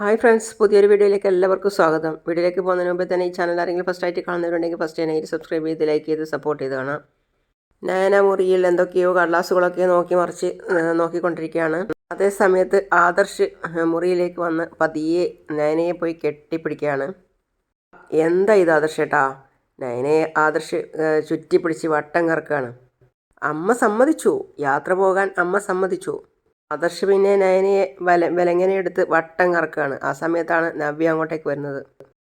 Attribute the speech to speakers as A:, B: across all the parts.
A: Hi friends പുതിയൊരു വീഡിയോയിലേക്ക് എല്ലാവർക്കും സ്വാഗതം. വീഡിയോയിലേക്ക് പോകുന്നതിന് മുമ്പ് തന്നെ ഈ ചാനൽ ആരെങ്കിലും ഫസ്റ്റ് ആയിട്ട് കാണുന്നവരുണ്ടെങ്കിൽ ഫസ്റ്റ് തന്നെ സബ്സ്ക്രൈബ് ചെയ്ത് ലൈക്ക് ചെയ്ത് സപ്പോർട്ട് ചെയ്ത് കാണാം. നയന മുറിയിൽ എന്തൊക്കെയോ കടലാസുകളൊക്കെ നോക്കി മറിച്ച് നോക്കിക്കൊണ്ടിരിക്കുകയാണ്. അതേ സമയത്ത് ആദർശ് മുറിയിലേക്ക് വന്ന് പതിയെ നയനയെ പോയി കെട്ടിപ്പിടിക്കുകയാണ്. എന്താ ഇത് ആദർശ് ആദർശേട്ടാ നയനയെ ആദർശ് ചുറ്റിപ്പിടിച്ച് വട്ടം കറക്കുകയാണ്. അമ്മ സമ്മതിച്ചു. യാത്ര പോകാൻ അമ്മ സമ്മതിച്ചു. ആദർശ് പിന്നെ നയനയെ വല വിലങ്ങനെയെടുത്ത് വട്ടം കറക്കുകയാണ് ആ സമയത്താണ് നവ്യ അങ്ങോട്ടേക്ക് വരുന്നത്.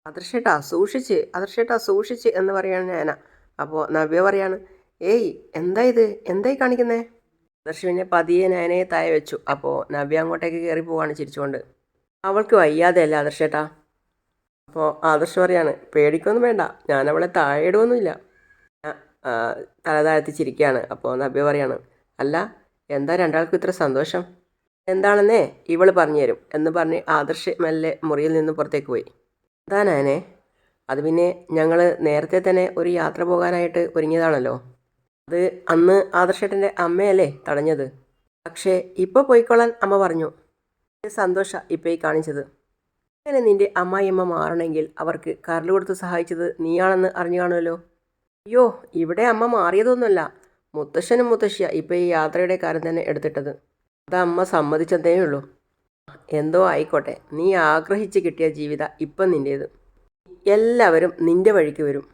A: ആദർശേട്ടാ സൂക്ഷിച്ച് ആദർശേട്ടാ സൂക്ഷിച്ച് എന്ന് പറയാണ് നയന. അപ്പോൾ നവ്യ പറയാണ് ഏയ് എന്താ ഇത്? എന്തായി കാണിക്കുന്നേ? ആദർശ് പിന്നെ പതിയെ നയനയെ തായ വെച്ചു. അപ്പോൾ നവ്യ അങ്ങോട്ടേക്ക് കയറി പോവാണ് ചിരിച്ചുകൊണ്ട്. അവൾക്ക് വയ്യാതെയല്ല ആദർശേട്ടാ? അപ്പോൾ ആദർശ് പറയാണ് പേടിക്കൊന്നും വേണ്ട ഞാൻ അവളെ താഴെ ആ, തല താഴ്ത്തിച്ചിരിക്കുകയാണ് അപ്പോൾ നവ്യ പറയാണ് അല്ല എന്താ രണ്ടാൾക്കും ഇത്ര സന്തോഷം? എന്താണെന്നേ ഇവൾ പറഞ്ഞു തരും എന്ന് പറഞ്ഞ് ആദർശ് മെല്ലെ മുറിയിൽ നിന്ന് പുറത്തേക്ക് പോയി. എന്താ നാനെ അത് പിന്നെ ഞങ്ങൾ നേരത്തെ തന്നെ ഒരു യാത്ര പോകാനായിട്ട് ഒരുങ്ങിയതാണല്ലോ. അത് അന്ന് ആദർശേട്ടന്റെ അമ്മയല്ലേ തടഞ്ഞത്. പക്ഷേ ഇപ്പോൾ പോയിക്കൊള്ളാൻ അമ്മ പറഞ്ഞു. സന്തോഷ ഇപ്പോൾ ഈ കാണിച്ചത്. അങ്ങനെ നിന്റെ അമ്മായിയമ്മ മാറണമെങ്കിൽ അവർക്ക് കരൾ കൊടുത്ത് സഹായിച്ചത് നീയാണെന്ന് അറിഞ്ഞു കാണുമല്ലോ? അയ്യോ ഇവിടെ അമ്മ മാറിയതൊന്നുമല്ല. മുത്തശ്ശനും മുത്തശ്ശിയ ഇപ്പം ഈ യാത്രയുടെ കാര്യം തന്നെ എടുത്തിട്ടത്. അത് അമ്മ സമ്മതിച്ചതേ ഉള്ളൂ. എന്തോ ആയിക്കോട്ടെ. നീ ആഗ്രഹിച്ച് കിട്ടിയ ജീവിത ഇപ്പം നിന്റേത് എല്ലാവരും നിന്റെ വഴിക്ക് വരും.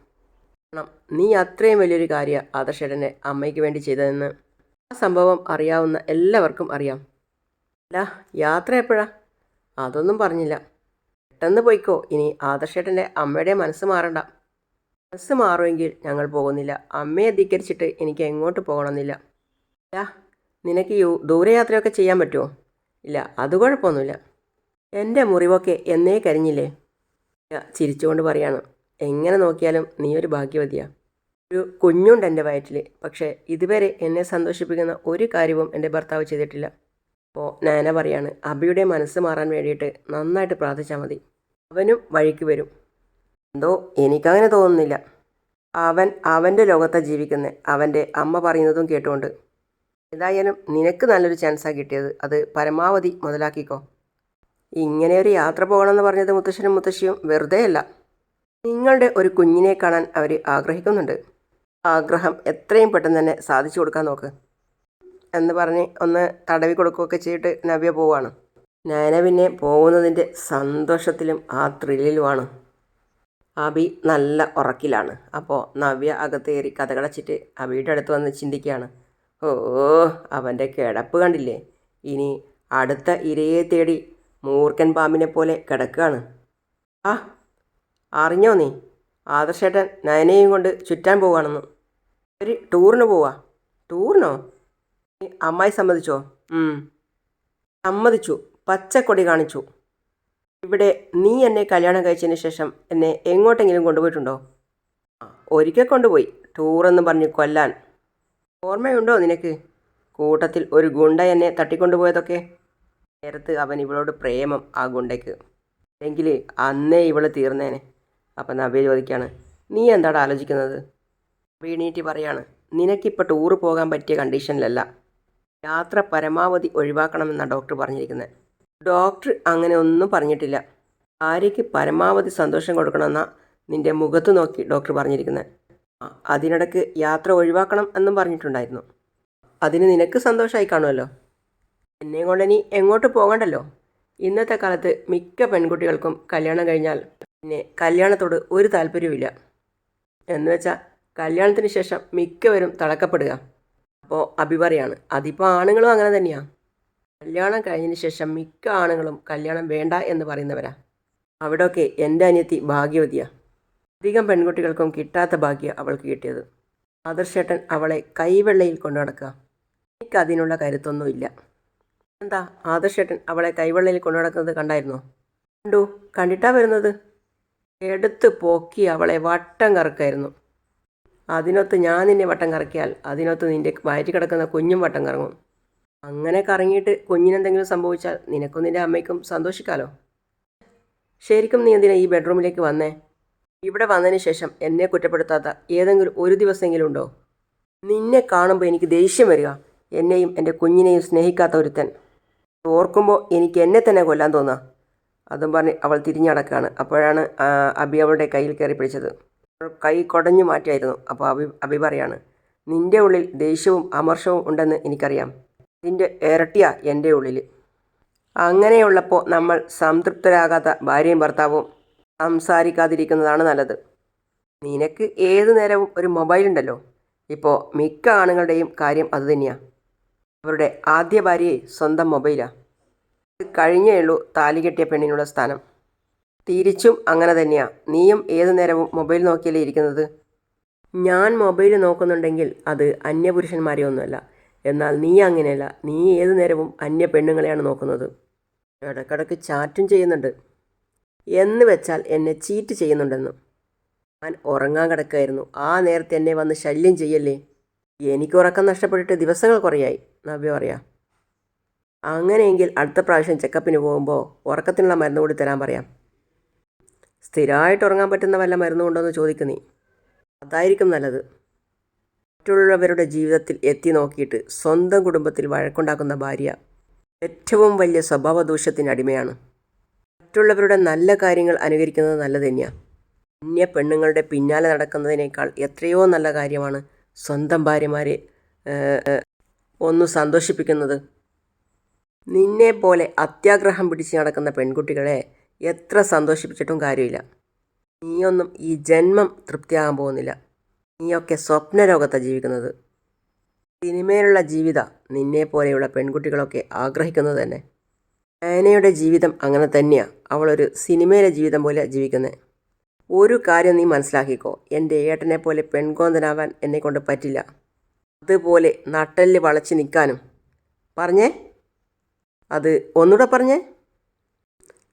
A: കാരണം നീ അത്രയും വലിയൊരു കാര്യം ആദർശേടനെ അമ്മയ്ക്ക് വേണ്ടി ചെയ്തതെന്ന്. ആ സംഭവം അറിയാവുന്ന എല്ലാവർക്കും അറിയാം. അല്ല യാത്ര എപ്പോഴാ? അതൊന്നും പറഞ്ഞില്ല. പെട്ടെന്ന് പോയിക്കോ. ഇനി ആദർശേട്ടന്റെ അമ്മയുടെ മനസ്സ് മാറണ്ട. മനസ്സ് മാറുമെങ്കിൽ ഞങ്ങൾ പോകുന്നില്ല. അമ്മയെ ധിക്കരിച്ചിട്ട് എനിക്ക് എങ്ങോട്ട് പോകണമെന്നില്ല. ഇല്ല നിനക്ക് ഈ ദൂരയാത്രയൊക്കെ ചെയ്യാൻ പറ്റുമോ? ഇല്ല അത് കുഴപ്പമൊന്നുമില്ല. എന്റെ മുറിവൊക്കെ എന്നേ കരിഞ്ഞില്ലേ? ചിരിച്ചുകൊണ്ട് പറയാണ്. എങ്ങനെ നോക്കിയാലും നീ ഒരു ഭാഗ്യവതിയാ. ഒരു കുഞ്ഞുണ്ട് എന്റെ വയറ്റിൽ പക്ഷേ ഇതുവരെ എന്നെ സന്തോഷിപ്പിക്കുന്ന ഒരു കാര്യവും എന്റെ ഭർത്താവ് ചെയ്തിട്ടില്ല. അപ്പോൾ നയന പറയാണ് അബിയുടെ മനസ്സ് മാറാൻ വേണ്ടിയിട്ട് നന്നായിട്ട് പ്രാർത്ഥിച്ചാൽ മതി. അവനും വഴിക്ക് വരും. എന്തോ എനിക്കങ്ങനെ തോന്നുന്നില്ല. അവൻ അവന്റെ ലോകത്താണ് ജീവിക്കുന്നത് അവന്റെ അമ്മ പറയുന്നതും കേട്ടുകൊണ്ട് ഏതായാലും നിനക്ക് നല്ലൊരു ചാൻസാണ് കിട്ടിയത്. അത് പരമാവധി മുതലാക്കിക്കോ. ഇങ്ങനെ ഒരു യാത്ര പോകണമെന്ന് പറഞ്ഞത് മുത്തശ്ശനും മുത്തശ്ശിയും വെറുതെയല്ല നിങ്ങളുടെ ഒരു കുഞ്ഞിനെ കാണാൻ അവർ ആഗ്രഹിക്കുന്നുണ്ട്. ആഗ്രഹം എത്രയും പെട്ടെന്ന് തന്നെ സാധിച്ചു കൊടുക്കാൻ നോക്ക്. എന്ന് പറഞ്ഞ് ഒന്ന് തടവി കൊടുക്കുകയൊക്കെ ചെയ്തിട്ട് നവ്യ പോവാണ്. നയന പിന്നെ പോകുന്നതിന്റെ സന്തോഷത്തിലും ആ ത്രില്ലിലുമാണ് അബി നല്ല ഉറക്കിലാണ്. അപ്പോൾ നവ്യ അകത്ത് കയറി കഥകളച്ചിട്ട് അബിയുടെ അടുത്ത് വന്ന് ചിന്തിക്കുകയാണ്. ഓ അവന്റെ കിടപ്പ് കണ്ടില്ലേ? ഇനി അടുത്ത ഇരയെ തേടി മൂർഖൻ പാമ്പിനെ പോലെ കിടക്കുകയാണ്. ആ അറിഞ്ഞോ നീ? ആദർശേട്ടൻ നയനയും കൊണ്ട് ചുറ്റാൻ പോവുകയാണെന്ന്. ഒരു ടൂറിന് പോവാ. ടൂറിനോ? അമ്മായി സമ്മതിച്ചോ. സമ്മതിച്ചു. പച്ചക്കൊടി കാണിച്ചു. ഇവിടെ നീ എന്നെ കല്യാണം കഴിച്ചതിന് ശേഷം എന്നെ എങ്ങോട്ടെങ്കിലും കൊണ്ടുപോയിട്ടുണ്ടോ? ഒരിക്കൽ കൊണ്ടുപോയി. ടൂറെന്ന് പറഞ്ഞ് കൊല്ലാൻ. ഓർമ്മയുണ്ടോ നിനക്ക്? കൂട്ടത്തിൽ ഒരു ഗുണ്ട എന്നെ തട്ടിക്കൊണ്ടുപോയതൊക്കെ? നേരത്ത് അവൻ ഇവളോട് പ്രേമം ആ ഗുണ്ടയ്ക്ക്. അല്ലെങ്കിൽ അന്നേ ഇവൾ തീർന്നേനെ. അപ്പം നബി ചോദിക്കുകയാണ് നീ എന്താണ് ആലോചിക്കുന്നത്? വീണീറ്റി പറയാണ് നിനക്കിപ്പോൾ ടൂറ് പോകാൻ പറ്റിയ കണ്ടീഷനിലല്ല യാത്ര പരമാവധി ഒഴിവാക്കണമെന്നാണ് ഡോക്ടർ പറഞ്ഞിരിക്കുന്നത് ഡോക്ടർ അങ്ങനെ ഒന്നും പറഞ്ഞിട്ടില്ല. ആര്യയ്ക്ക് പരമാവധി സന്തോഷം കൊടുക്കണമെന്നാണ് നിന്റെ മുഖത്ത് നോക്കി ഡോക്ടർ പറഞ്ഞിരിക്കുന്നത് അതിനിടയ്ക്ക് യാത്ര ഒഴിവാക്കണം എന്നും പറഞ്ഞിട്ടുണ്ടായിരുന്നു. അതിന് നിനക്ക് സന്തോഷമായി കാണുമല്ലോ. എന്നെ കൊണ്ട് ഇനി എങ്ങോട്ട് പോകണ്ടല്ലോ. ഇന്നത്തെ കാലത്ത് മിക്ക പെൺകുട്ടികൾക്കും കല്യാണം കഴിഞ്ഞാൽ പിന്നെ കല്യാണത്തോട് ഒരു താല്പര്യവുമില്ല. എന്ന് വെച്ചാൽ കല്യാണത്തിന് ശേഷം മിക്കവരും തളക്കപ്പെടുക. അപ്പോൾ അഭിപറയാണ് അതിപ്പോൾ ആണുങ്ങളും അങ്ങനെ തന്നെയാണ് കല്യാണം കഴിഞ്ഞതിന് ശേഷം മിക്ക ആണുങ്ങളും കല്യാണം വേണ്ട എന്ന് പറയുന്നവരാ. അവിടെയൊക്കെ എന്റെ അനിയത്തി ഭാഗ്യവതിയാ. അധികം പെൺകുട്ടികൾക്കും കിട്ടാത്ത ഭാഗ്യ അവൾക്ക് കിട്ടിയത്. ആദർശേട്ടൻ അവളെ കൈവെള്ളയിൽ കൊണ്ടു നടക്കുക. എനിക്ക് അതിനുള്ള കരുത്തൊന്നുമില്ല എന്താ ആദർശേട്ടൻ അവളെ കൈവെള്ളയിൽ കൊണ്ടു നടക്കുന്നത് കണ്ടായിരുന്നോ? കണ്ടു. കണ്ടിട്ടാ വരുന്നത്? എടുത്ത് പോക്കി അവളെ വട്ടം കറക്കായിരുന്നു. അതിനൊത്ത് ഞാൻ നിന്നെ വട്ടം കറക്കിയാൽ അതിനൊത്ത് നിന്റെ വയറ്റി കിടക്കുന്ന കുഞ്ഞും വട്ടം കറങ്ങും. അങ്ങനെ കറങ്ങിയിട്ട് കുഞ്ഞിനെന്തെങ്കിലും സംഭവിച്ചാൽ നിനക്കും നിന്റെ അമ്മയ്ക്കും സന്തോഷിക്കാലോ? ശരിക്കും നീ എന്തിനാ ഈ ബെഡ്റൂമിലേക്ക് വന്നേ? ഇവിടെ വന്നതിന് ശേഷം എന്നെ കുറ്റപ്പെടുത്താത്ത ഏതെങ്കിലും ഒരു ദിവസമെങ്കിലും ഉണ്ടോ? നിന്നെ കാണുമ്പോൾ എനിക്ക് ദേഷ്യം വരിക. എന്നെയും എന്റെ കുഞ്ഞിനെയും സ്നേഹിക്കാത്ത ഒരുത്തൻ. ഓർക്കുമ്പോൾ എനിക്ക് എന്നെ തന്നെ കൊല്ലാൻ തോന്നുക അതും പറഞ്ഞ് അവൾ തിരിഞ്ഞടക്കാണ് അപ്പോഴാണ് അബി അവളുടെ കയ്യിൽ കയറി പിടിച്ചത്. കൈ കുടഞ്ഞു മാറ്റിയായിരുന്നു. അപ്പോൾ അബി അബി പറയാണ് നിന്റെ ഉള്ളിൽ ദേഷ്യവും അമർഷവും ഉണ്ടെന്ന് എനിക്കറിയാം. നിന്റെ ഇരട്ടിയാ എന്റെ ഉള്ളിൽ അങ്ങനെയുള്ളപ്പോൾ നമ്മൾ സംതൃപ്തരാകാത്ത ഭാര്യയും ഭർത്താവും സംസാരിക്കാതിരിക്കുന്നതാണ് നല്ലത്. നിനക്ക് ഏതു നേരവും ഒരു മൊബൈൽ ഉണ്ടല്ലോ. ഇപ്പോൾ മിക്ക ആണുങ്ങളുടെയും കാര്യം അതുതന്നെയാണ് അവരുടെ ആദ്യ ഭാര്യയെ സ്വന്തം മൊബൈലാണ് കഴിഞ്ഞേ ഉള്ളൂ താലി കെട്ടിയ പെണ്ണിനുള്ള സ്ഥാനം. തിരിച്ചും അങ്ങനെ തന്നെയാണ് നീയും ഏതു നേരവും മൊബൈൽ നോക്കിയല്ലേ ഇരിക്കുന്നത്? ഞാൻ മൊബൈൽ നോക്കുന്നുണ്ടെങ്കിൽ അത് അന്യപുരുഷന്മാരെ ഒന്നുമല്ല എന്നാൽ നീ അങ്ങനെയല്ല. നീ ഏതു നേരവും അന്യ പെണ്ണുങ്ങളെയാണ് നോക്കുന്നത്. ഇടക്കിടക്ക് ചാറ്റും ചെയ്യുന്നുണ്ട്. എന്ന് വെച്ചാൽ എന്നെ ചീറ്റ് ചെയ്യുന്നുണ്ടെന്ന്. ഞാൻ ഉറങ്ങാൻ കിടക്കായിരുന്നു. ആ നേരത്തെ എന്നെ വന്ന് ശല്യം ചെയ്യല്ലേ? എനിക്ക് ഉറക്കം നഷ്ടപ്പെട്ടിട്ട് ദിവസങ്ങൾ കുറയായി. നവ്യ പറയാം. അങ്ങനെയെങ്കിൽ അടുത്ത പ്രാവശ്യം ചെക്കപ്പിന് പോകുമ്പോൾ ഉറക്കത്തിനുള്ള മരുന്ന് കൂടി തരാൻ പറയാം. സ്ഥിരമായിട്ട് ഉറങ്ങാൻ പറ്റുന്ന വല്ല മരുന്നുകൊണ്ടോ എന്ന് ചോദിക്കുന്നേ അതായിരിക്കും നല്ലത്. മറ്റുള്ളവരുടെ ജീവിതത്തിൽ എത്തി നോക്കിയിട്ട് സ്വന്തം കുടുംബത്തിൽ വഴക്കുണ്ടാക്കുന്ന ഭാര്യ ഏറ്റവും വലിയ സ്വഭാവദോഷത്തിന് അടിമയാണ്. മറ്റുള്ളവരുടെ നല്ല കാര്യങ്ങൾ അനുകരിക്കുന്നത് നല്ലത് തന്നെയാണ് അന്യ പെണ്ണുങ്ങളുടെ പിന്നാലെ നടക്കുന്നതിനേക്കാൾ എത്രയോ നല്ല കാര്യമാണ് സ്വന്തം ഭാര്യമാരെ ഒന്ന് സന്തോഷിപ്പിക്കുന്നത്. നിന്നെ പോലെ അത്യാഗ്രഹം പിടിച്ച് നടക്കുന്ന പെൺകുട്ടികളെ എത്ര സന്തോഷിപ്പിച്ചിട്ടും കാര്യമില്ല. നീയൊന്നും ഈ ജന്മം തൃപ്തിയാകാൻ പോകുന്നില്ല. നീയൊക്കെ സ്വപ്നലോകത്താണ് ജീവിക്കുന്നത്. സിനിമയിലുള്ള ജീവിത നിന്നെ പോലെയുള്ള പെൺകുട്ടികളൊക്കെ ആഗ്രഹിക്കുന്നത് തന്നെ. ആനയുടെ ജീവിതം അങ്ങനെ തന്നെയാണ് അവളൊരു സിനിമയിലെ ജീവിതം പോലെ ജീവിക്കുന്നത് ഒരു കാര്യം നീ മനസ്സിലാക്കിക്കോ എന്റെ ഏട്ടനെ പോലെ പെൺകോന്തനാവാൻ എന്നെ കൊണ്ട് പറ്റില്ല. അതുപോലെ നട്ടലിൽ വളച്ച് നിൽക്കാനും. പറഞ്ഞേ? അത് ഒന്നുകൂടെ പറഞ്ഞേ?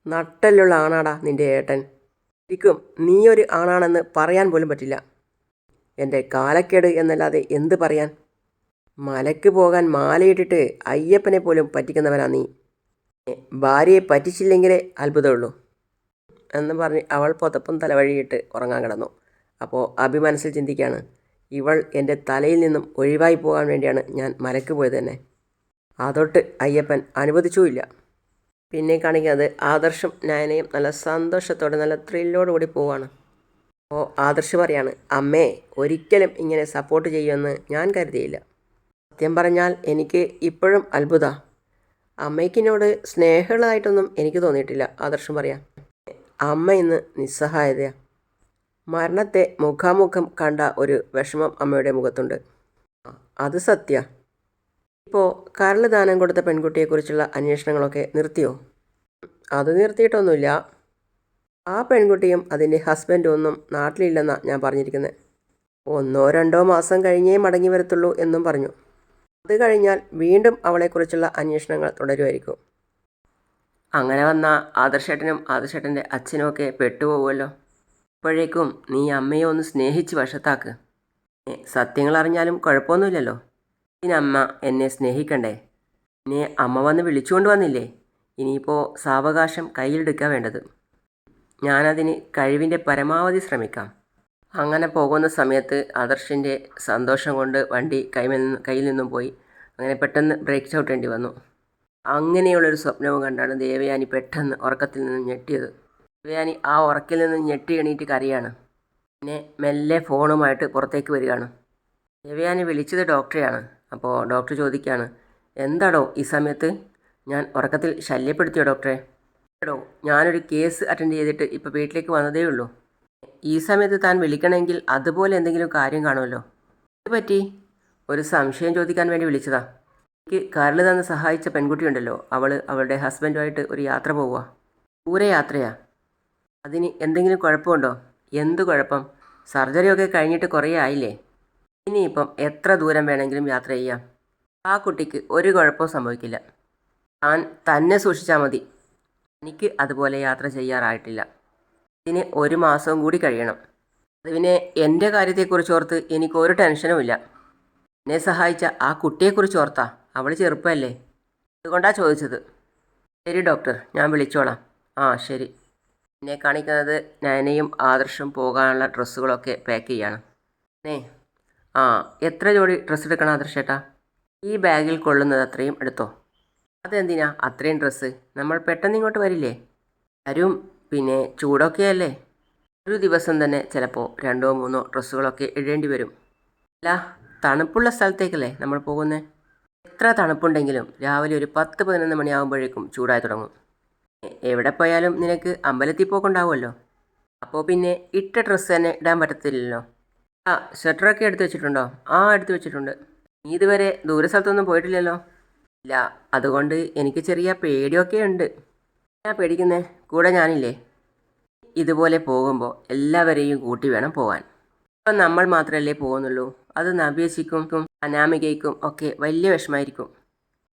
A: നട്ടലുള്ള ആണാടാ നിന്റെ ഏട്ടൻ. ശരിക്കും നീ ഒരു ആണാണെന്ന് പറയാൻ പോലും പറ്റില്ല. എന്റെ കാലക്കേട് എന്നല്ലാതെ എന്ത് പറയാൻ? മലയ്ക്ക് പോകാൻ മാലയിട്ടിട്ട് അയ്യപ്പനെ പോലും പറ്റിക്കുന്നവനാ നീ. ഭാര്യയെ പറ്റിച്ചില്ലെങ്കിലേ അത്ഭുതമുള്ളൂ. എന്ന് പറഞ്ഞ് അവൾ പുതപ്പും തലവഴിയിട്ട് ഉറങ്ങാൻ കിടന്നു. അപ്പോൾ അഭി മനസ്സിൽ ചിന്തിക്കുകയാണ്. ഇവൾ എന്റെ തലയിൽ നിന്നും ഒഴിവായി പോകാൻ വേണ്ടിയാണ് ഞാൻ മലയ്ക്ക് പോയത് തന്നെ. അതൊട്ട് അയ്യപ്പൻ അനുവദിച്ചുമില്ല. പിന്നെ കാണിക്കുന്നത് ആദർശം നയനയും നല്ല സന്തോഷത്തോടെ നല്ല ത്രില്ലോടുകൂടി പോവാണ് അപ്പോൾ ആദർശ് പറയാണ് അമ്മേ ഒരിക്കലും ഇങ്ങനെ സപ്പോർട്ട് ചെയ്യുമെന്ന് ഞാൻ കരുതിയില്ല. സത്യം പറഞ്ഞാൽ എനിക്ക് ഇപ്പോഴും അത്ഭുത. അമ്മയ്ക്കിനോട് സ്നേഹമുള്ളതായിട്ടൊന്നും എനിക്ക് തോന്നിയിട്ടില്ല ആദർശം പറയാം. അമ്മ ഇന്ന് നിസ്സഹായതയാണ് മരണത്തെ മുഖാമുഖം കണ്ട ഒരു വിഷമം അമ്മയുടെ മുഖത്തുണ്ട്. അത് സത്യ. ഇപ്പോൾ കരൾ ദാനം കൊടുത്ത പെൺകുട്ടിയെക്കുറിച്ചുള്ള അന്വേഷണങ്ങളൊക്കെ നിർത്തിയോ? അത് നിർത്തിയിട്ടൊന്നുമില്ല. ആ പെൺകുട്ടിയും അതിന്റെ ഹസ്ബൻഡും ഒന്നും നാട്ടിലില്ലെന്നാണ് ഞാൻ പറഞ്ഞിരിക്കുന്നത് ഒന്നോ രണ്ടോ മാസം കഴിഞ്ഞേ മടങ്ങി വരത്തുള്ളൂ എന്നും പറഞ്ഞു. അത് കഴിഞ്ഞാൽ വീണ്ടും അവളെക്കുറിച്ചുള്ള അന്വേഷണങ്ങൾ തുടരുമായിരിക്കും. അങ്ങനെ വന്ന ആദർശേട്ടനും ആദർശേട്ടന്റെ അച്ഛനും ഒക്കെ പെട്ടുപോകുമല്ലോ അപ്പോഴേക്കും നീ അമ്മയെ ഒന്ന് സ്നേഹിച്ച് വശത്താക്ക്. സത്യങ്ങൾ അറിഞ്ഞാലും കുഴപ്പമൊന്നുമില്ലല്ലോ. ഇതിനമ്മ എന്നെ സ്നേഹിക്കണ്ടേ? എന്നെ അമ്മ വന്ന് വിളിച്ചുകൊണ്ട് വന്നില്ലേ? ഇനിയിപ്പോൾ സാവകാശം കയ്യിലെടുക്കാൻ വേണ്ടത്. ഞാനതിന് കഴിവിന്റെ പരമാവധി ശ്രമിക്കാം. അങ്ങനെ പോകുന്ന സമയത്ത് ആദർശിന്റെ സന്തോഷം കൊണ്ട് വണ്ടി കൈമിൽ കയ്യിൽ നിന്നും പോയി. അങ്ങനെ പെട്ടെന്ന് ബ്രേക്ക് ചവിട്ടേണ്ടി വന്നു. അങ്ങനെയുള്ളൊരു സ്വപ്നവും കണ്ടാണ് ദേവയാനി പെട്ടെന്ന് ഉറക്കത്തിൽ നിന്ന് ഞെട്ടിയത്. ദേവയാനി ആ ഉറക്കിൽ നിന്ന് ഞെട്ടി എണീറ്റ് കരയാണ്. പിന്നെ മെല്ലെ ഫോണുമായിട്ട് പുറത്തേക്ക് വരികയാണ്. ദേവയാനി വിളിച്ചത് ഡോക്ടറെയാണ്. അപ്പോൾ ഡോക്ടർ ചോദിക്കുകയാണ് എന്താടോ ഈ സമയത്ത്? ഞാൻ ഉറക്കത്തിൽ ശല്യപ്പെടുത്തിയോ ഡോക്ടറെ? എടോ ഞാനൊരു കേസ് അറ്റൻഡ് ചെയ്തിട്ട് ഇപ്പോൾ വീട്ടിലേക്ക് വന്നതേ ഉള്ളൂ. ഈ സമയത്ത് താൻ വിളിക്കണമെങ്കിൽ അതുപോലെ എന്തെങ്കിലും കാര്യം കാണുമല്ലോ. ഇത് പറ്റി? ഒരു സംശയം ചോദിക്കാൻ വേണ്ടി വിളിച്ചതാ. എനിക്ക് കാറിൽ തന്ന് സഹായിച്ച പെൺകുട്ടിയുണ്ടല്ലോ. അവൾ അവളുടെ ഹസ്ബൻഡുമായിട്ട് ഒരു യാത്ര പോവുക ദൂരെ യാത്രയാ. അതിന് എന്തെങ്കിലും കുഴപ്പമുണ്ടോ? എന്ത് കുഴപ്പം? സർജറിയൊക്കെ കഴിഞ്ഞിട്ട് കുറേ ആയില്ലേ? ഇനിയിപ്പം എത്ര ദൂരം വേണമെങ്കിലും യാത്ര ചെയ്യാം. ആ കുട്ടിക്ക് ഒരു കുഴപ്പവും സംഭവിക്കില്ല. താൻ തന്നെ സൂക്ഷിച്ചാൽ മതി. എനിക്ക് അതുപോലെ യാത്ര ചെയ്യാറായിട്ടില്ല. ഇതിന് ഒരു മാസവും കൂടി കഴിയണം. അത് പിന്നെ എന്റെ കാര്യത്തെക്കുറിച്ച് ഓർത്ത് എനിക്ക് ഒരു ടെൻഷനും ഇല്ല. എന്നെ സഹായിച്ച ആ കുട്ടിയെക്കുറിച്ച് ഓർത്താ അവൾ ചെറുപ്പമല്ലേ? അതുകൊണ്ടാണ് ചോദിച്ചത്. ശരി ഡോക്ടർ ഞാൻ വിളിച്ചോളാം. ആ ശരി. എന്നെ കാണിക്കുന്നത് നയനയും ആദർശം പോകാനുള്ള ഡ്രസ്സുകളൊക്കെ പാക്ക് ചെയ്യാണ്. നേ ആ എത്ര ജോഡി ഡ്രസ്സ് എടുക്കണം ആദർശേട്ടാ? ഈ ബാഗിൽ കൊള്ളുന്നത് അത്രയും എടുത്തോ? അതെന്തിനാ? അത്രയും ഡ്രസ്സ് നമ്മൾ പെട്ടെന്ന് ഇങ്ങോട്ട് വരില്ലേ? വരും. പിന്നെ ചൂടൊക്കെയല്ലേ? ഒരു ദിവസം തന്നെ ചിലപ്പോൾ രണ്ടോ മൂന്നോ ഡ്രസ്സുകളൊക്കെ ഇടേണ്ടി വരും. അല്ല തണുപ്പുള്ള സ്ഥലത്തേക്കല്ലേ നമ്മൾ പോകുന്നത് എത്ര തണുപ്പുണ്ടെങ്കിലും രാവിലെ ഒരു പത്ത് പതിനൊന്ന് മണിയാകുമ്പോഴേക്കും ചൂടായി തുടങ്ങും. എവിടെ പോയാലും നിനക്ക് അമ്പലത്തിൽ പോക്കുണ്ടാവുമല്ലോ. അപ്പോൾ പിന്നെ ഇട്ട ഡ്രസ്സ് തന്നെ ഇടാൻ പറ്റത്തില്ലല്ലോ. ആ സ്വെറ്ററൊക്കെ എടുത്ത് വെച്ചിട്ടുണ്ടോ? ആ എടുത്ത് വെച്ചിട്ടുണ്ട്. നീ ഇതുവരെ ദൂര സ്ഥലത്തൊന്നും പോയിട്ടില്ലല്ലോ? ഇല്ല അതുകൊണ്ട് എനിക്ക് ചെറിയ പേടിയൊക്കെ ഉണ്ട്. ഞാൻ പേടിക്കുന്നേ? കൂടെ ഞാനില്ലേ? ഇതുപോലെ പോകുമ്പോൾ എല്ലാവരെയും കൂട്ടി വേണം പോകാൻ ഇപ്പം നമ്മൾ മാത്രമല്ലേ പോകുന്നുള്ളൂ. അത് നവ്യസിക്കും അനാമികയ്ക്കും ഒക്കെ വലിയ വിഷമായിരിക്കും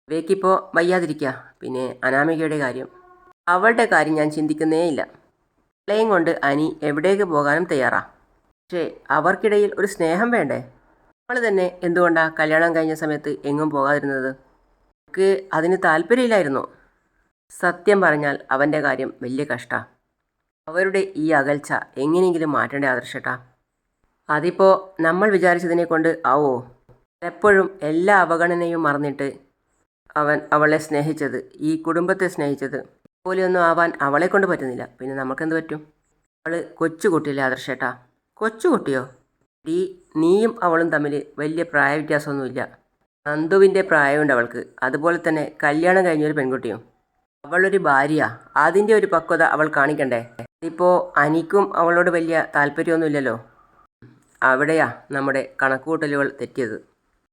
A: ഇവയ്ക്കിപ്പോൾ വയ്യാതിരിക്കുക പിന്നെ അനാമികയുടെ കാര്യം. അവളുടെ കാര്യം ഞാൻ ചിന്തിക്കുന്നേയില്ല അവളെയും കൊണ്ട് അനി എവിടേക്ക് പോകാനും തയ്യാറാ. പക്ഷേ അവർക്കിടയിൽ ഒരു സ്നേഹം വേണ്ടേ? നമ്മൾ തന്നെ എന്തുകൊണ്ടാണ് കല്യാണം കഴിഞ്ഞ സമയത്ത് എങ്ങും പോകാതിരുന്നത്? അവൾക്ക് അതിന് താല്പര്യമില്ലായിരുന്നു. സത്യം പറഞ്ഞാൽ അവന്റെ കാര്യം വലിയ കഷ്ടാ. അവരുടെ ഈ അകൽച്ച എങ്ങനെയെങ്കിലും മാറ്റേണ്ട ആദർശട്ടാ? അതിപ്പോൾ നമ്മൾ വിചാരിച്ചതിനെ കൊണ്ട് ആവോ? എപ്പോഴും എല്ലാ അവഗണനയും മറന്നിട്ട് അവൻ അവളെ സ്നേഹിച്ചത് ഈ കുടുംബത്തെ സ്നേഹിച്ചത് പോലെയൊന്നും ആവാൻ അവളെ കൊണ്ട് പറ്റുന്നില്ല. പിന്നെ നമുക്കെന്ത് പറ്റും? അവൾ കൊച്ചുകുട്ടിയല്ലേ ആദർശേട്ടാ? കൊച്ചുകുട്ടിയോ? ഡി നീയും അവളും തമ്മിൽ വലിയ പ്രായ വ്യത്യാസമൊന്നുമില്ല നന്ദുവിന്റെ പ്രായമുണ്ട് അവൾക്ക്. അതുപോലെ തന്നെ കല്യാണം കഴിഞ്ഞൊരു പെൺകുട്ടിയും. അവളൊരു ഭാര്യ. അതിന്റെ ഒരു പക്വത അവൾ കാണിക്കണ്ടേ? ഇപ്പോൾ അനിക്കും അവളോട് വലിയ താല്പര്യമൊന്നുമില്ലല്ലോ? അവിടെയാ നമ്മുടെ കണക്കുകൂട്ടലുകൾ തെറ്റിയത്.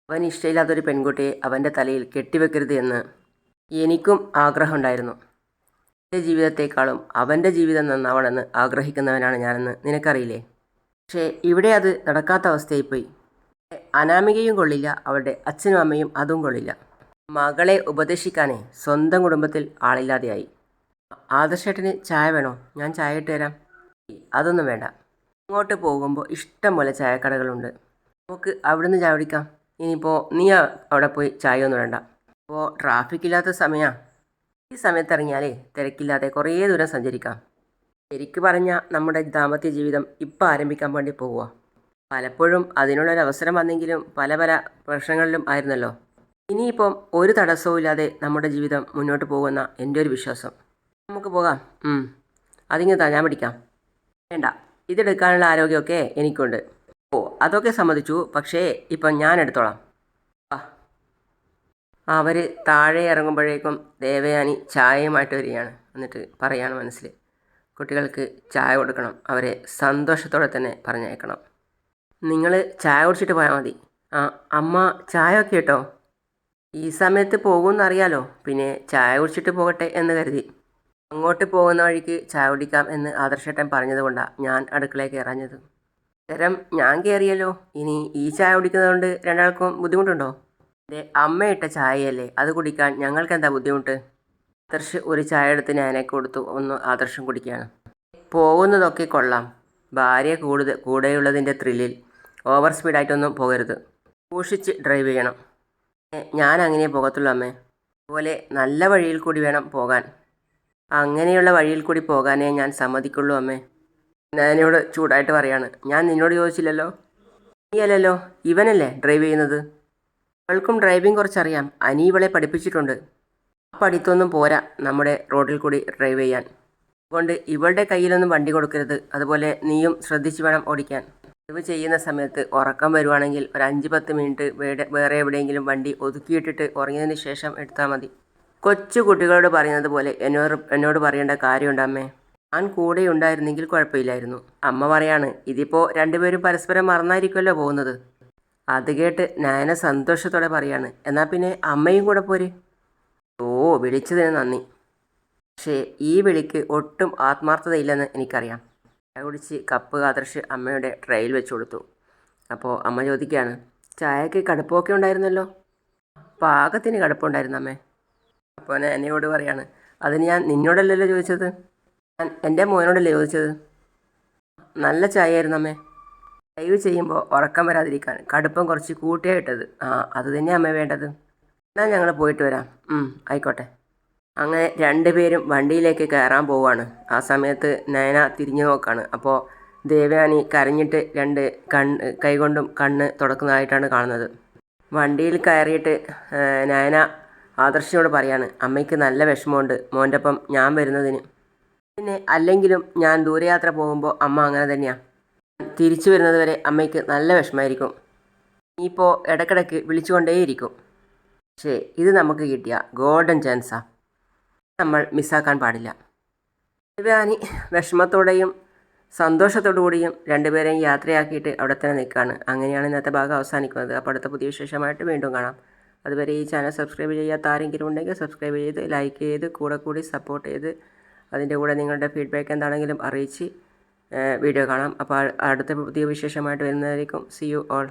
A: അവൻ ഇഷ്ടമില്ലാത്തൊരു പെൺകുട്ടിയെ അവന്റെ തലയിൽ കെട്ടിവെക്കരുത് എന്ന് എനിക്കും ആഗ്രഹമുണ്ടായിരുന്നു. എന്റെ ജീവിതത്തെക്കാളും അവന്റെ ജീവിതം നന്നാവണമെന്ന് ആഗ്രഹിക്കുന്നവനാണ് ഞാനെന്ന് നിനക്കറിയില്ലേ? പക്ഷേ ഇവിടെ അത് നടക്കാത്ത അവസ്ഥയായിപ്പോയി. അനാമികയും കൊള്ളില്ല അവളുടെ അച്ഛനും അമ്മയും അതും കൊള്ളില്ല. മകളെ ഉപദേശിക്കാനേ സ്വന്തം കുടുംബത്തിൽ ആളില്ലാതെയായി. ആദർശേട്ടന് ചായ വേണോ? ഞാൻ ചായ ഇട്ട് തരാം. അതൊന്നും വേണ്ട. ഇങ്ങോട്ട് പോകുമ്പോൾ ഇഷ്ടം പോലെ ചായക്കടകളുണ്ട്. നമുക്ക് അവിടുന്ന് ചായ കുടിക്കാം. ഇനിയിപ്പോൾ നീ അവിടെ പോയി ചായ ഒന്നും വേണ്ട. അപ്പോൾ ട്രാഫിക് ഇല്ലാത്ത സമയമാണ് ഈ സമയത്ത് ഇറങ്ങിയാലേ തിരക്കില്ലാതെ കുറേ ദൂരം സഞ്ചരിക്കാം. ശരിക്കു പറഞ്ഞാൽ നമ്മുടെ ദാമ്പത്യ ജീവിതം ഇപ്പം ആരംഭിക്കാൻ വേണ്ടി പോവുക പലപ്പോഴും അതിനുള്ളൊരു അവസരം വന്നെങ്കിലും പല പല പ്രശ്നങ്ങളിലും ആയിരുന്നല്ലോ. ഇനിയിപ്പം ഒരു തടസ്സവും ഇല്ലാതെ നമ്മുടെ ജീവിതം മുന്നോട്ട് പോകുന്ന എന്റെ ഒരു വിശ്വാസം. നമുക്ക് പോകാം. അതിങ്ങനെ അതിങ്ങ് താ ഞാൻ പിടിക്കാം. വേണ്ട. ഇതെടുക്കാനുള്ള ആരോഗ്യമൊക്കെ എനിക്കുണ്ട്. ഓ അതൊക്കെ സമ്മതിച്ചു. പക്ഷേ ഇപ്പം ഞാൻ എടുത്തോളാം. അവർ താഴെ ഇറങ്ങുമ്പോഴേക്കും ദേവയാനി ചായയുമായിട്ട് വരികയാണ്. എന്നിട്ട് പറയാണ് മനസ്സിൽ. കുട്ടികൾക്ക് ചായ കൊടുക്കണം. അവരെ സന്തോഷത്തോടെ തന്നെ പറഞ്ഞയക്കണം. നിങ്ങൾ ചായ കുടിച്ചിട്ട് പോയാൽ മതി. ആ അമ്മ ചായ ഒക്കെ കേട്ടോ ഈ സമയത്ത് പോകുമെന്നറിയാലോ. പിന്നെ ചായ കുടിച്ചിട്ട് പോകട്ടെ എന്ന് കരുതി. അങ്ങോട്ട് പോകുന്ന വഴിക്ക് ചായ കുടിക്കാം എന്ന് ആദർശേട്ടൻ പറഞ്ഞതുകൊണ്ടാണ് ഞാൻ അടുക്കളയിൽ കയറാഞ്ഞത് തരം ഞാൻ കയറിയല്ലോ ഇനി ഈ ചായ കുടിക്കുന്നതുകൊണ്ട് രണ്ടാൾക്കും ബുദ്ധിമുട്ടുണ്ടോ? എന്റെ അമ്മയിട്ട ചായയല്ലേ? അത് കുടിക്കാൻ ഞങ്ങൾക്ക് എന്താ ബുദ്ധിമുട്ട്? ആദർശ് ഒരു ചായ എടുത്ത് ഞാനേക്ക് കൊടുത്തു. ഒന്ന് ആദർശം കുടിക്കുകയാണ് പോകുന്നതൊക്കെ കൊള്ളാം. ഭാര്യ കൂടുതൽ കൂടെയുള്ളതിന്റെ ത്രില്ലിൽ ഓവർ സ്പീഡായിട്ടൊന്നും പോകരുത്. സൂക്ഷിച്ച് ഡ്രൈവ് ചെയ്യണം. ഞാൻ അങ്ങനെ പോകത്തുള്ളൂ അമ്മേ. അതുപോലെ നല്ല വഴിയിൽ കൂടി വേണം പോകാൻ. അങ്ങനെയുള്ള വഴിയിൽ കൂടി പോകാനേ ഞാൻ സമ്മതിക്കുള്ളൂ അമ്മേ. ഞാൻ ഞാനിവിടെ ചൂടായിട്ട് പറയാണ്. ഞാൻ നിന്നോട് ചോദിച്ചില്ലല്ലോ? നീയല്ലല്ലോ? ഇവനല്ലേ ഡ്രൈവ് ചെയ്യുന്നത്? അവൾക്കും ഡ്രൈവിംഗ് കുറച്ചറിയാം. അനി ഇവളെ പഠിപ്പിച്ചിട്ടുണ്ട്. ആ പഠിത്തൊന്നും പോരാ നമ്മുടെ റോഡിൽ കൂടി ഡ്രൈവ് ചെയ്യാൻ. അതുകൊണ്ട് ഇവളുടെ കയ്യിലൊന്നും വണ്ടി കൊടുക്കരുത്. അതുപോലെ നീയും ശ്രദ്ധിച്ച് വേണം ഓടിക്കാൻ. ഡ്രൈവ് ചെയ്യുന്ന സമയത്ത് ഉറക്കം വരുവാണെങ്കിൽ ഒരു അഞ്ച് പത്ത് മിനിറ്റ് വേറെ വേറെ എവിടെയെങ്കിലും വണ്ടി ഒതുക്കിയിട്ടിട്ട് ഉറങ്ങിയതിന് ശേഷം എടുത്താൽ മതി. കൊച്ചു കുട്ടികളോട് പറയുന്നത് പോലെ എന്നോട് എന്നോട് പറയേണ്ട കാര്യമുണ്ട് അമ്മേ. ഞാൻ കൂടെ ഉണ്ടായിരുന്നെങ്കിൽ കുഴപ്പമില്ലായിരുന്നു. അമ്മ പറയാണ് ഇതിപ്പോൾ രണ്ടുപേരും പരസ്പരം മറന്നായിരിക്കുമല്ലോ പോകുന്നത്. അത് കേട്ട് നയന സന്തോഷത്തോടെ പറയാണ് എന്നാൽ പിന്നെ അമ്മയും കൂടെ പോരെ. ഓ വിളിച്ചതിന് നന്ദി. പക്ഷേ ഈ വിളിക്ക് ഒട്ടും ആത്മാർത്ഥതയില്ലെന്ന് എനിക്കറിയാം. ചായ കുടിച്ച് കപ്പ് കാതർശ് അമ്മയുടെ ട്രെയിൽ വെച്ച് കൊടുത്തു. അപ്പോൾ അമ്മ ചോദിക്കുകയാണ് ചായക്ക് കടുപ്പമൊക്കെ ഉണ്ടായിരുന്നല്ലോ? പാകത്തിന് കടുപ്പുണ്ടായിരുന്നു അമ്മേ. അപ്പോൾ എന്നോട് പറയാണ് അതിന് ഞാൻ നിന്നോടല്ലല്ലോ ചോദിച്ചത്? ഞാൻ എന്റെ മോനോടല്ലേ ചോദിച്ചത്? നല്ല ചായയായിരുന്നു അമ്മേ. ഡ്രൈവ് ചെയ്യുമ്പോൾ ഉറക്കം വരാതിരിക്കാൻ കടുപ്പം കുറച്ച് കൂട്ടിയായിട്ടത് ആ അത് തന്നെയാണ് അമ്മ വേണ്ടത്. എന്നാൽ ഞങ്ങൾ പോയിട്ട് വരാം. ആയിക്കോട്ടെ. അങ്ങനെ രണ്ടുപേരും വണ്ടിയിലേക്ക് കയറാൻ പോവാണ്. ആ സമയത്ത് നയന തിരിഞ്ഞു നോക്കാണ്. അപ്പോൾ ദേവയാനി കരഞ്ഞിട്ട് രണ്ട് കണ്ണ് കൈകൊണ്ടും കണ്ണ് തുടക്കുന്നതായിട്ടാണ് കാണുന്നത്. വണ്ടിയിൽ കയറിയിട്ട് നയന ആദർശിനോട് പറയാണ് അമ്മയ്ക്ക് നല്ല വിഷമമുണ്ട്. മോന്റെ ഒപ്പം ഞാൻ വരുന്നതിന്. പിന്നെ അല്ലെങ്കിലും ഞാൻ ദൂരയാത്ര പോകുമ്പോൾ അമ്മ അങ്ങനെ തന്നെയാണ് തിരിച്ചു വരുന്നത് വരെ അമ്മയ്ക്ക് നല്ല വിഷമമായിരിക്കും ഇനിയിപ്പോൾ ഇടയ്ക്കിടയ്ക്ക് വിളിച്ചുകൊണ്ടേയിരിക്കും. പക്ഷേ ഇത് നമുക്ക് കിട്ടിയ ഗോൾഡൻ ചാൻസാണ് നമ്മൾ മിസ്സാക്കാൻ പാടില്ല. ദിവ്യാനി വിഷമത്തോടെയും സന്തോഷത്തോടു കൂടിയും രണ്ടുപേരെയും യാത്രയാക്കിയിട്ട് അവിടെ തന്നെ നിൽക്കുകയാണ്. അങ്ങനെയാണ് ഇന്നത്തെ ഭാഗം അവസാനിക്കുന്നത്. അപ്പോൾ അടുത്ത പുതിയ വിശേഷമായിട്ട് വീണ്ടും കാണാം. അതുവരെ ഈ ചാനൽ സബ്സ്ക്രൈബ് ചെയ്യാത്ത ആരെങ്കിലും ഉണ്ടെങ്കിൽ സബ്സ്ക്രൈബ് ചെയ്ത് ലൈക്ക് ചെയ്ത് കൂടെ കൂടി സപ്പോർട്ട് ചെയ്ത് അതിന്റെ കൂടെ നിങ്ങളുടെ ഫീഡ്ബാക്ക് എന്താണെങ്കിലും അറിയിച്ച് വീഡിയോ കാണാം. അപ്പോൾ അടുത്ത പുതിയ വിശേഷമായിട്ട് വരുന്നതായിരിക്കും. C you all